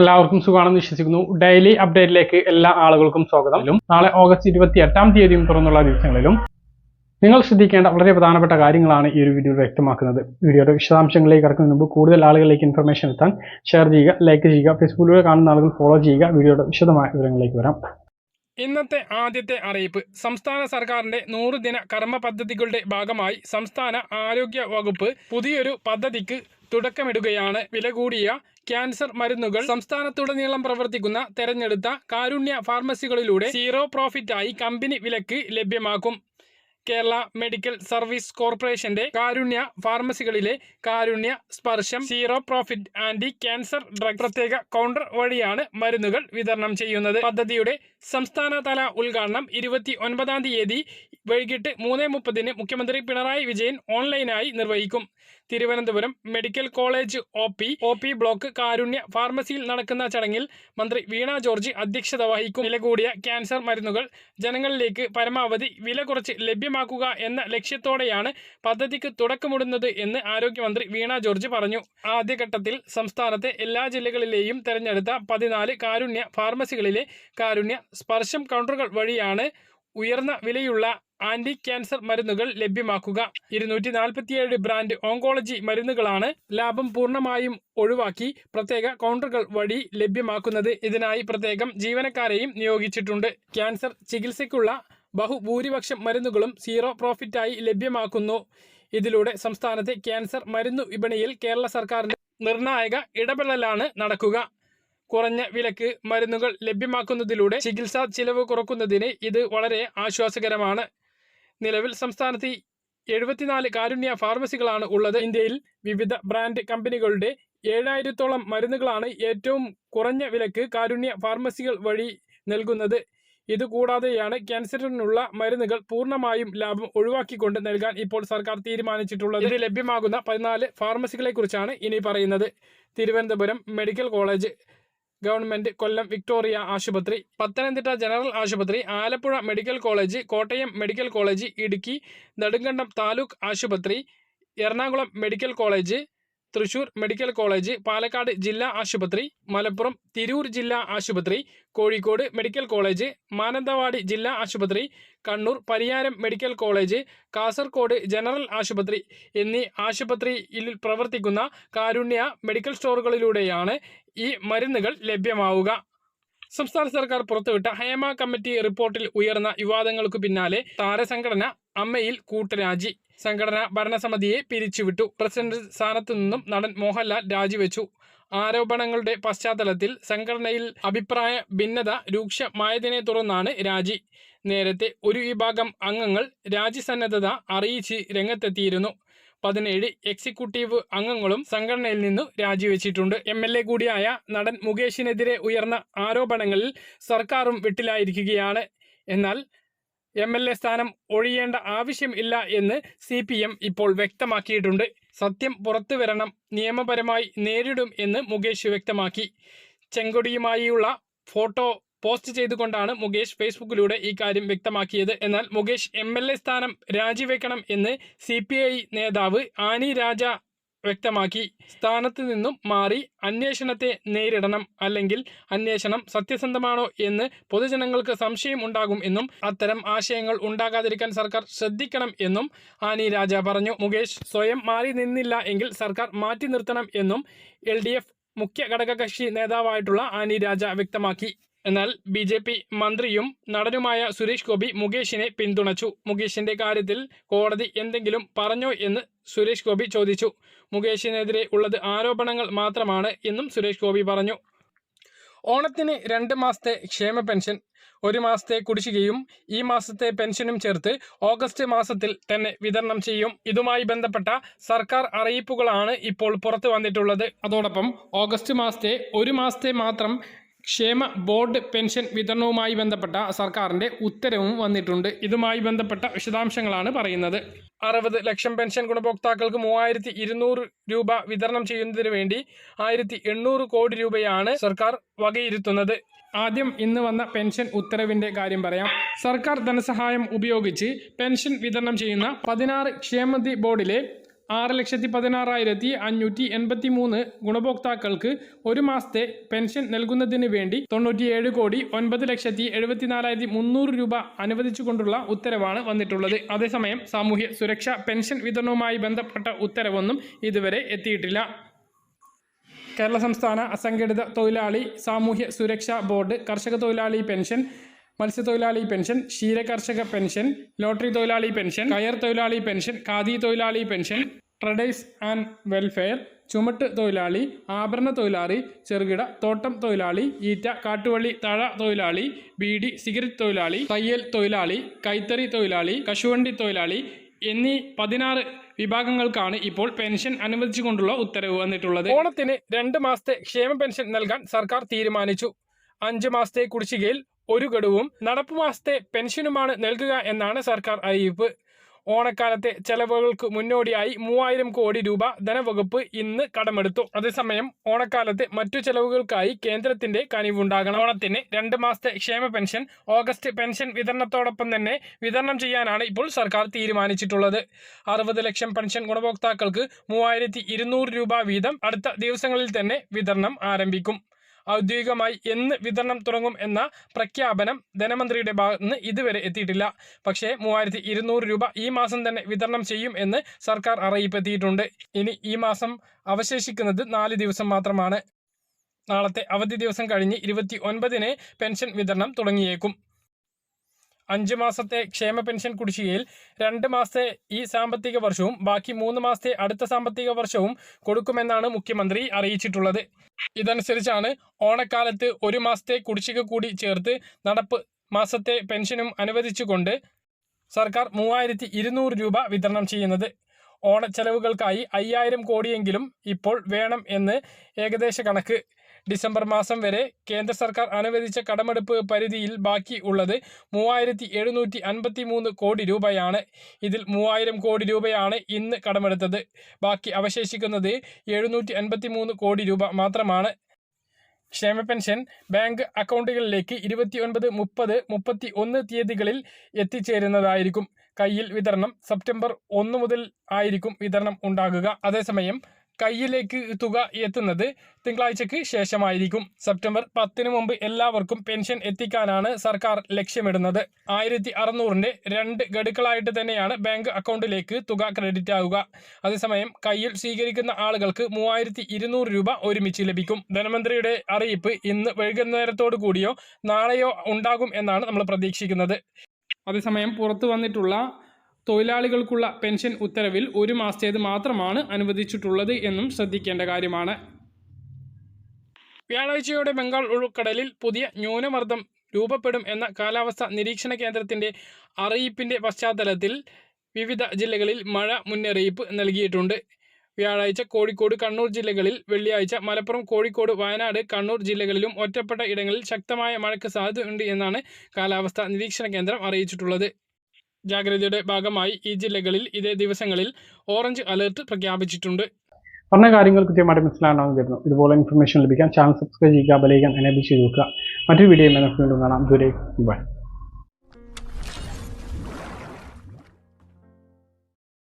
എല്ലാവർക്കും സുഖമാണെന്ന് വിശ്വസിക്കുന്നു. ഡെയിലി അപ്ഡേറ്റിലേക്ക് എല്ലാ ആളുകൾക്കും സ്വാഗതം. നാളെ ഓഗസ്റ്റ് ഇരുപത്തി എട്ടാം തീയതിയും തുറന്നുള്ള ദിവസങ്ങളിലും നിങ്ങൾ ശ്രദ്ധിക്കേണ്ട വളരെ പ്രധാനപ്പെട്ട കാര്യങ്ങളാണ് ഈ ഒരു വീഡിയോ വ്യക്തമാക്കുന്നത്. വീഡിയോയുടെ വിശദാംശങ്ങളിലേക്ക് ഇറക്കുന്നതിന് മുമ്പ് കൂടുതൽ ആളുകളിലേക്ക് ഇൻഫർമേഷൻ എത്താൻ ഷെയർ ചെയ്യുക ലൈക്ക് ചെയ്യുക ഫേസ്ബുക്കിലൂടെ കാണുന്ന ആളുകൾ ഫോളോ ചെയ്യുക വീഡിയോയുടെ വിശദമായ വിവരങ്ങളിലേക്ക് വരാം. ഇന്നത്തെ ആദ്യത്തെ അറിയിപ്പ്. സംസ്ഥാന സർക്കാരിന്റെ നൂറ് ദിന കർമ്മ പദ്ധതികളുടെ ഭാഗമായി സംസ്ഥാന ആരോഗ്യ വകുപ്പ് പുതിയൊരു പദ്ധതിക്ക് തുടക്കമിടുകയാണ്. വില കൂടിയ ക്യാൻസർ മരുന്നുകൾ സംസ്ഥാനത്തുടനീളം പ്രവർത്തിക്കുന്ന തെരഞ്ഞെടുത്ത കാരുണ്യ ഫാർമസികളിലൂടെ സീറോ പ്രോഫിറ്റായി കമ്പനി വിലക്ക് ലഭ്യമാക്കും. കേരള മെഡിക്കൽ സർവീസ് കോർപ്പറേഷന്റെ കാരുണ്യ ഫാർമസികളിലെ Karunya Sparsham zero profit anti cancer drug പ്രത്യേക കൗണ്ടർ വഴിയാണ് മരുന്നുകൾ വിതരണം ചെയ്യുന്നത്. പദ്ധതിയുടെ സംസ്ഥാനതല ഉദ്ഘാടനം ഇരുപത്തി ഒൻപതാം തീയതി വൈകിട്ട് മൂന്ന് മുപ്പതിന് മുഖ്യമന്ത്രി പിണറായി വിജയൻ ഓൺലൈനായി നിർവഹിക്കും. Thiruvananthapuram medical college O P O P block Karunya ഫാർമസിയിൽ നടക്കുന്ന ചടങ്ങിൽ മന്ത്രി വീണ ജോർജ് അധ്യക്ഷത വഹിക്കും. വില കൂടിയ ക്യാൻസർ മരുന്നുകൾ ജനങ്ങളിലേക്ക് പരമാവധി വില കുറച്ച് ലഭ്യമാക്കുക എന്ന ലക്ഷ്യത്തോടെയാണ് പദ്ധതിക്ക് തുടക്കമിടുന്നത് എന്ന് ആരോഗ്യമന്ത്രി വീണ ജോർജ് പറഞ്ഞു. ആദ്യഘട്ടത്തിൽ സംസ്ഥാനത്തെ എല്ലാ ജില്ലകളിലെയും തെരഞ്ഞെടുത്ത പതിനാല് കാരുണ്യ ഫാർമസികളിലെ കാരുണ്യ സ്പർശം കൗണ്ടറുകൾ വഴിയാണ് ഉയർന്ന വിലയുള്ള ആന്റി ക്യാൻസർ മരുന്നുകൾ ലഭ്യമാക്കുക. ഇരുന്നൂറ്റി നാൽപ്പത്തിയേഴ് ബ്രാൻഡ് ഓങ്കോളജി മരുന്നുകളാണ് ലാഭം പൂർണമായും ഒഴിവാക്കി പ്രത്യേക കൗണ്ടറുകൾ വഴി ലഭ്യമാക്കുന്നത്. ഇതിനായി പ്രത്യേകം ജീവനക്കാരെയും നിയോഗിച്ചിട്ടുണ്ട്. ക്യാൻസർ ചികിത്സയ്ക്കുള്ള ബഹുഭൂരിപക്ഷം മരുന്നുകളും സീറോ പ്രോഫിറ്റായി ലഭ്യമാക്കുന്നു. ഇതിലൂടെ സംസ്ഥാനത്തെ ക്യാൻസർ മരുന്നു വിപണിയിൽ കേരള സർക്കാരിന്റെ നിർണായക ഇടപെടലാണ് നടക്കുക. കുറഞ്ഞ വിലക്ക് മരുന്നുകൾ ലഭ്യമാക്കുന്നതിലൂടെ ചികിത്സാ ചിലവ് കുറക്കുന്നതിന് ഇത് വളരെ ആശ്വാസകരമാണ്. നിലവിൽ സംസ്ഥാനത്ത് എഴുപത്തിനാല് കാരുണ്യ ഫാർമസികളാണ് ഉള്ളത്. ഇന്ത്യയിൽ വിവിധ ബ്രാൻഡ് കമ്പനികളുടെ ഏഴായിരത്തോളം മരുന്നുകളാണ് ഏറ്റവും കുറഞ്ഞ വിലക്ക് കാരുണ്യ ഫാർമസികൾ വഴി നൽകുന്നത്. ഇതുകൂടാതെയാണ് ക്യാൻസറിനുള്ള മരുന്നുകൾ പൂർണമായും ലാഭം ഒഴിവാക്കിക്കൊണ്ട് നൽകാൻ ഇപ്പോൾ സർക്കാർ തീരുമാനിച്ചിട്ടുള്ളത്. ഇത് ലഭ്യമാകുന്ന പതിനാല് ഫാർമസികളെ കുറിച്ചാണ് ഇനി പറയുന്നത്. Thiruvananthapuram medical college government Kollam Victoria ആശുപത്രി പത്തനംതിട്ട ജനറൽ ആശുപത്രി Alappuzha medical college Kottayam medical college Idukki Nedumkandam taluk ആശുപത്രി Ernakulam medical college Thrissur medical college Palakkad ജില്ലാ ആശുപത്രി മലപ്പുറം തിരൂർ ജില്ലാ ആശുപത്രി കോഴിക്കോട് മെഡിക്കൽ കോളേജ് മാനന്തവാടി ജില്ലാ ആശുപത്രി Kannur Pariyaram medical college Kasaragod general ആശുപത്രി എന്നീ ആശുപത്രിയിൽ പ്രവർത്തിക്കുന്ന കാരുണ്യ മെഡിക്കൽ സ്റ്റോറുകളിലൂടെയാണ് ഈ മരുന്നുകൾ ലഭ്യമാവുക. സംസ്ഥാന സർക്കാർ പുറത്തുവിട്ട ഹേമ കമ്മിറ്റി റിപ്പോർട്ടിൽ ഉയർന്ന വിവാദങ്ങൾക്ക് പിന്നാലെ താരസംഘടന അമ്മയിൽ കൂട്ടരാജി. സംഘടന ഭരണസമിതിയെ പിരിച്ചുവിട്ടു. പ്രസിഡന്റ് സ്ഥാനത്തു നിന്നും നടൻ മോഹൻലാൽ രാജിവെച്ചു. ആരോപണങ്ങളുടെ പശ്ചാത്തലത്തിൽ സംഘടനയിൽ അഭിപ്രായ ഭിന്നത രൂക്ഷമായതിനെ തുടർന്നാണ് രാജി. നേരത്തെ ഒരു വിഭാഗം അംഗങ്ങൾ രാജിസന്നദ്ധത അറിയിച്ച് രംഗത്തെത്തിയിരുന്നു. പതിനേഴ് എക്സിക്യൂട്ടീവ് അംഗങ്ങളും സംഘടനയിൽ നിന്നു രാജിവെച്ചിട്ടുണ്ട്. എം എൽ എ കൂടിയായ നടൻ മുകേഷിനെതിരെ ഉയർന്ന ആരോപണങ്ങളിൽ സർക്കാരും വിട്ടിലായിരിക്കുകയാണ്. എന്നാൽ എം എൽ എ സ്ഥാനം ഒഴിയേണ്ട ആവശ്യം ഇല്ല എന്ന് സി പി എം ഇപ്പോൾ വ്യക്തമാക്കിയിട്ടുണ്ട്. സത്യം പുറത്തു വരണം നിയമപരമായി നേരിടും എന്ന് മുകേഷ് വ്യക്തമാക്കി. ചെങ്കൊടിയുമായുള്ള ഫോട്ടോ പോസ്റ്റ് ചെയ്തുകൊണ്ടാണ് മുകേഷ് ഫേസ്ബുക്കിലൂടെ ഈ കാര്യം വ്യക്തമാക്കിയത്. എന്നാൽ മുകേഷ് എം സ്ഥാനം രാജിവെക്കണം എന്ന് സി നേതാവ് ആനി രാജ വ്യക്തമാക്കി. സ്ഥാനത്ത് നിന്നും മാറി അന്വേഷണത്തെ നേരിടണം അല്ലെങ്കിൽ അന്വേഷണം സത്യസന്ധമാണോ എന്ന് പൊതുജനങ്ങൾക്ക് സംശയം ഉണ്ടാകും എന്നും അത്തരം ആശയങ്ങൾ ഉണ്ടാകാതിരിക്കാൻ സർക്കാർ ശ്രദ്ധിക്കണം എന്നും ആനി രാജ പറഞ്ഞു. മുകേഷ് സ്വയം മാറി നിന്നില്ല എങ്കിൽ സർക്കാർ മാറ്റി നിർത്തണം എന്നും എൽ മുഖ്യ ഘടകകക്ഷി നേതാവായിട്ടുള്ള ആനി രാജ വ്യക്തമാക്കി. എന്നാൽ ബി ജെ പി മന്ത്രിയും നടനുമായ സുരേഷ് ഗോപി മുകേഷിനെ പിന്തുണച്ചു. മുകേഷിന്റെ കാര്യത്തിൽ കോടതി എന്തെങ്കിലും പറഞ്ഞോ എന്ന് സുരേഷ് ഗോപി ചോദിച്ചു. മുകേഷിനെതിരെ ഉള്ളത് ആരോപണങ്ങൾ മാത്രമാണ് എന്നും സുരേഷ് ഗോപി പറഞ്ഞു. ഓണത്തിന് രണ്ട് മാസത്തെ ക്ഷേമ പെൻഷൻ ഒരു മാസത്തെ കുടിശ്ശികയും ഈ മാസത്തെ പെൻഷനും ചേർത്ത് ഓഗസ്റ്റ് മാസത്തിൽ തന്നെ വിതരണം ചെയ്യും. ഇതുമായി ബന്ധപ്പെട്ട സർക്കാർ അറിയിപ്പുകളാണ് ഇപ്പോൾ പുറത്തു വന്നിട്ടുള്ളത്. അതോടൊപ്പം ഓഗസ്റ്റ് മാസത്തെ ഒരു മാസത്തെ മാത്രം ക്ഷേമ ബോർഡ് പെൻഷൻ വിതരണവുമായി ബന്ധപ്പെട്ട സർക്കാരിന്റെ ഉത്തരവും വന്നിട്ടുണ്ട്. ഇതുമായി ബന്ധപ്പെട്ട വിശദാംശങ്ങളാണ് പറയുന്നത്. അറുപത് ലക്ഷം പെൻഷൻ ഗുണഭോക്താക്കൾക്ക് മൂവായിരത്തി ഇരുന്നൂറ് രൂപ വിതരണം ചെയ്യുന്നതിന് വേണ്ടി ആയിരത്തി എണ്ണൂറ് കോടി രൂപയാണ് സർക്കാർ വകയിരുത്തുന്നത്. ആദ്യം ഇന്ന് വന്ന പെൻഷൻ ഉത്തരവിന്റെ കാര്യം പറയാം. സർക്കാർ ധനസഹായം ഉപയോഗിച്ച് പെൻഷൻ വിതരണം ചെയ്യുന്ന പതിനാറ് ക്ഷേമനിധി ബോർഡിലെ ആറ് ലക്ഷത്തി പതിനാറായിരത്തി അഞ്ഞൂറ്റി എൺപത്തി മൂന്ന് ഗുണഭോക്താക്കൾക്ക് ഒരു മാസത്തെ പെൻഷൻ നൽകുന്നതിന് വേണ്ടി തൊണ്ണൂറ്റിയേഴ് കോടി ഒൻപത് ലക്ഷത്തി എഴുപത്തിനാലായിരത്തി മുന്നൂറ് രൂപ അനുവദിച്ചുകൊണ്ടുള്ള ഉത്തരവാണ് വന്നിട്ടുള്ളത്. അതേസമയം സാമൂഹ്യ സുരക്ഷാ പെൻഷൻ വിതരണവുമായി ബന്ധപ്പെട്ട ഉത്തരവൊന്നും ഇതുവരെ എത്തിയിട്ടില്ല. കേരള സംസ്ഥാന അസംഘടിത തൊഴിലാളി സാമൂഹ്യ സുരക്ഷാ ബോർഡ് കർഷക തൊഴിലാളി പെൻഷൻ മത്സ്യത്തൊഴിലാളി പെൻഷൻ ക്ഷീരകർഷക പെൻഷൻ ലോട്ടറി തൊഴിലാളി പെൻഷൻ കയർ തൊഴിലാളി പെൻഷൻ ഖാദി തൊഴിലാളി പെൻഷൻ ട്രഡേഴ്സ് ആൻഡ് വെൽഫെയർ ചുമട്ട് തൊഴിലാളി ആഭരണ തൊഴിലാളി ചെറുകിട തോട്ടം തൊഴിലാളി ഈറ്റ കാട്ടുവള്ളി തഴ തൊഴിലാളി ബീഡി സിഗരറ്റ് തൊഴിലാളി തയ്യൽ തൊഴിലാളി കൈത്തറി തൊഴിലാളി കശുവണ്ടി തൊഴിലാളി എന്നീ പതിനാറ് വിഭാഗങ്ങൾക്കാണ് ഇപ്പോൾ പെൻഷൻ അനുവദിച്ചുകൊണ്ടുള്ള ഉത്തരവ് വന്നിട്ടുള്ളത്. ഓണത്തിന് രണ്ട് മാസത്തെ ക്ഷേമ പെൻഷൻ നൽകാൻ സർക്കാർ തീരുമാനിച്ചു. അഞ്ച് മാസത്തെ കുടിശ്ശികയിൽ ഒരു ഗഡുവും നടപ്പ് മാസത്തെ പെൻഷനുമാണ് നൽകുക എന്നാണ് സർക്കാർ അറിയിപ്പ്. ഓണക്കാലത്തെ ചെലവുകൾക്ക് മുന്നോടിയായി മൂവായിരം കോടി രൂപ ധനവകുപ്പ് ഇന്ന് കടമെടുത്തു. അതേസമയം ഓണക്കാലത്തെ മറ്റു ചെലവുകൾക്കായി കേന്ദ്രത്തിന്റെ കനിവുണ്ടാകണം. ഓണത്തിന് രണ്ട് മാസത്തെ ക്ഷേമ പെൻഷൻ ഓഗസ്റ്റ് പെൻഷൻ വിതരണത്തോടൊപ്പം തന്നെ വിതരണം ചെയ്യാനാണ് ഇപ്പോൾ സർക്കാർ തീരുമാനിച്ചിട്ടുള്ളത്. അറുപത് ലക്ഷം പെൻഷൻ ഗുണഭോക്താക്കൾക്ക് മൂവായിരത്തി രൂപ വീതം അടുത്ത ദിവസങ്ങളിൽ തന്നെ വിതരണം ആരംഭിക്കും. ഔദ്യോഗികമായി എന്ന് വിതരണം തുടങ്ങും എന്ന പ്രഖ്യാപനം ധനമന്ത്രിയുടെ ഭാഗത്ത് നിന്ന് ഇതുവരെ എത്തിയിട്ടില്ല. പക്ഷേ മൂവായിരത്തി ഇരുന്നൂറ് രൂപ ഈ മാസം തന്നെ വിതരണം ചെയ്യും എന്ന് സർക്കാർ അറിയിപ്പ് എത്തിയിട്ടുണ്ട് ഇനി ഈ മാസം അവശേഷിക്കുന്നത് നാല് ദിവസം മാത്രമാണ്. നാളത്തെ അവധി ദിവസം കഴിഞ്ഞ് ഇരുപത്തി ഒൻപതിന് പെൻഷൻ വിതരണം തുടങ്ങിയേക്കും. അഞ്ച് മാസത്തെ ക്ഷേമ പെൻഷൻ കുടിശ്ശികയിൽ രണ്ട് മാസത്തെ ഈ സാമ്പത്തിക വർഷവും ബാക്കി മൂന്ന് മാസത്തെ അടുത്ത സാമ്പത്തിക വർഷവും കൊടുക്കുമെന്നാണ് മുഖ്യമന്ത്രി അറിയിച്ചിട്ടുള്ളത്. ഇതനുസരിച്ചാണ് ഓണക്കാലത്ത് ഒരു മാസത്തെ കുടിശ്ശിക കൂടി ചേർത്ത് നടപ്പ് മാസത്തെ പെൻഷനും അനുവദിച്ചുകൊണ്ട് സർക്കാർ മൂവായിരത്തി ഇരുന്നൂറ് രൂപ വിതരണം ചെയ്യുന്നത്. ഓണച്ചെലവുകൾക്കായി അയ്യായിരം കോടിയെങ്കിലും ഇപ്പോൾ വേണം എന്ന് ഏകദേശ കണക്ക്. ഡിസംബർ മാസം വരെ കേന്ദ്ര സർക്കാർ അനുവദിച്ച കടമെടുപ്പ് പരിധിയിൽ ബാക്കി ഉള്ളത് മൂവായിരത്തി കോടി രൂപയാണ്. ഇതിൽ മൂവായിരം കോടി രൂപയാണ് ഇന്ന് കടമെടുത്തത്. ബാക്കി അവശേഷിക്കുന്നത് എഴുന്നൂറ്റി കോടി രൂപ മാത്രമാണ്. ക്ഷേമ പെൻഷൻ ബാങ്ക് അക്കൗണ്ടുകളിലേക്ക് ഇരുപത്തി ഒൻപത് മുപ്പത് മുപ്പത്തി ഒന്ന് തീയതികളിൽ എത്തിച്ചേരുന്നതായിരിക്കും. കയ്യിൽ വിതരണം സെപ്റ്റംബർ ഒന്ന് മുതൽ ആയിരിക്കും വിതരണം ഉണ്ടാകുക. അതേസമയം കയ്യിലേക്ക് തുക എത്തുന്നത് തിങ്കളാഴ്ചയ്ക്ക് ശേഷമായിരിക്കും. സെപ്റ്റംബർ പത്തിന് മുമ്പ് എല്ലാവർക്കും പെൻഷൻ എത്തിക്കാനാണ് സർക്കാർ ലക്ഷ്യമിടുന്നത്. ആയിരത്തി അറുന്നൂറിന്റെ രണ്ട് ഗഡുക്കളായിട്ട് തന്നെയാണ് ബാങ്ക് അക്കൗണ്ടിലേക്ക് തുക ക്രെഡിറ്റ് ആവുക. അതേസമയം കയ്യിൽ സ്വീകരിക്കുന്ന ആളുകൾക്ക് മൂവായിരത്തി രൂപ ഒരുമിച്ച് ലഭിക്കും. ധനമന്ത്രിയുടെ അറിയിപ്പ് ഇന്ന് വൈകുന്നേരത്തോടു കൂടിയോ നാളെയോ ഉണ്ടാകും എന്നാണ് നമ്മൾ പ്രതീക്ഷിക്കുന്നത്. അതേസമയം പുറത്തു വന്നിട്ടുള്ള തൊഴിലാളികൾക്കുള്ള പെൻഷൻ ഉത്തരവിൽ ഒരു മാസത്തേത് മാത്രമാണ് അനുവദിച്ചിട്ടുള്ളത് എന്നും ശ്രദ്ധിക്കേണ്ട കാര്യമാണ്. വ്യാഴാഴ്ചയോടെ ബംഗാൾ ഉൾക്കടലിൽ പുതിയ ന്യൂനമർദ്ദം രൂപപ്പെടും എന്ന കാലാവസ്ഥ നിരീക്ഷണ കേന്ദ്രത്തിന്റെ അറിയിപ്പിന്റെ പശ്ചാത്തലത്തിൽ വിവിധ ജില്ലകളിൽ മഴ മുന്നറിയിപ്പ് നൽകിയിട്ടുണ്ട്. വ്യാഴാഴ്ച കോഴിക്കോട് കണ്ണൂർ ജില്ലകളിൽ വെള്ളിയാഴ്ച മലപ്പുറം കോഴിക്കോട് വയനാട് കണ്ണൂർ ജില്ലകളിലും ഒറ്റപ്പെട്ട ഇടങ്ങളിൽ ശക്തമായ മഴയ്ക്ക് സാധ്യതയുണ്ട് എന്നാണ് കാലാവസ്ഥാ നിരീക്ഷണ കേന്ദ്രം അറിയിച്ചിട്ടുള്ളത്. ജാഗ്രതയുടെ ഭാഗമായി ഈ ജില്ലകളിൽ ഇതേ ദിവസങ്ങളിൽ ഓറഞ്ച് അലർട്ട് പ്രഖ്യാപിച്ചിട്ടുണ്ട്. പറഞ്ഞ കാര്യങ്ങൾ കൃത്യമായിട്ട് മനസ്സിലാകണമെന്ന് കരുതുന്നു. ഇതുപോലെ ഇൻഫർമേഷൻ ലഭിക്കാൻ ചാനൽ സബ്സ്ക്രൈബ് ചെയ്യുക ബലയിക്കാൻ എനേബിൾ ചെയ്ത് നോക്കുക മറ്റൊരു വീഡിയോ വീണ്ടും കാണാം. ദൂരെ ബൈ